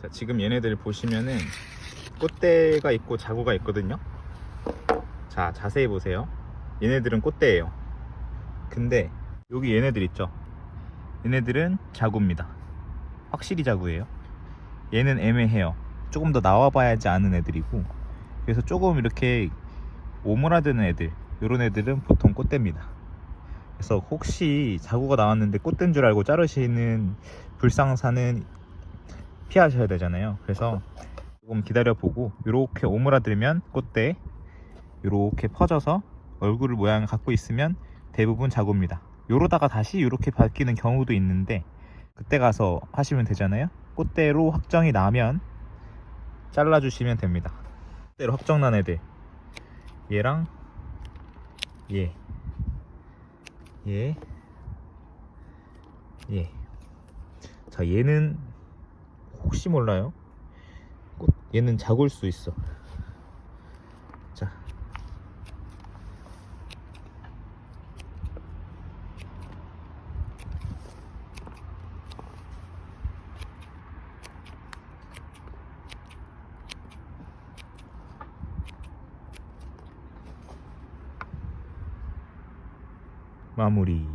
자, 지금 얘네들 보시면은 꽃대가 있고 자구가 있거든요. 자, 자세히 보세요. 얘네들은 꽃대예요. 근데 여기 얘네들 있죠. 얘네들은 자구입니다. 확실히 자구예요. 얘는 애매해요. 조금 더 나와봐야지 아는 애들이고 그래서 조금 이렇게 오므라드는 애들 이런 애들은 보통 꽃대입니다. 그래서 혹시 자구가 나왔는데 꽃된 줄 알고 자르시는 불상사는 피하셔야 되잖아요. 그래서 조금 기다려보고 이렇게 오므라들면 꽃대 이렇게 퍼져서 얼굴 모양을 갖고 있으면 대부분 자구입니다. 요러다가 다시 이렇게 바뀌는 경우도 있는데 그때 가서 하시면 되잖아요. 꽃대로 확정이 나면 잘라주시면 됩니다. 꽃대로 확정난 애들 얘랑 얘, 얘, 얘. 자 얘는 혹시 몰라요. 꽃 얘는 작을 수 있어. 자. 마무리.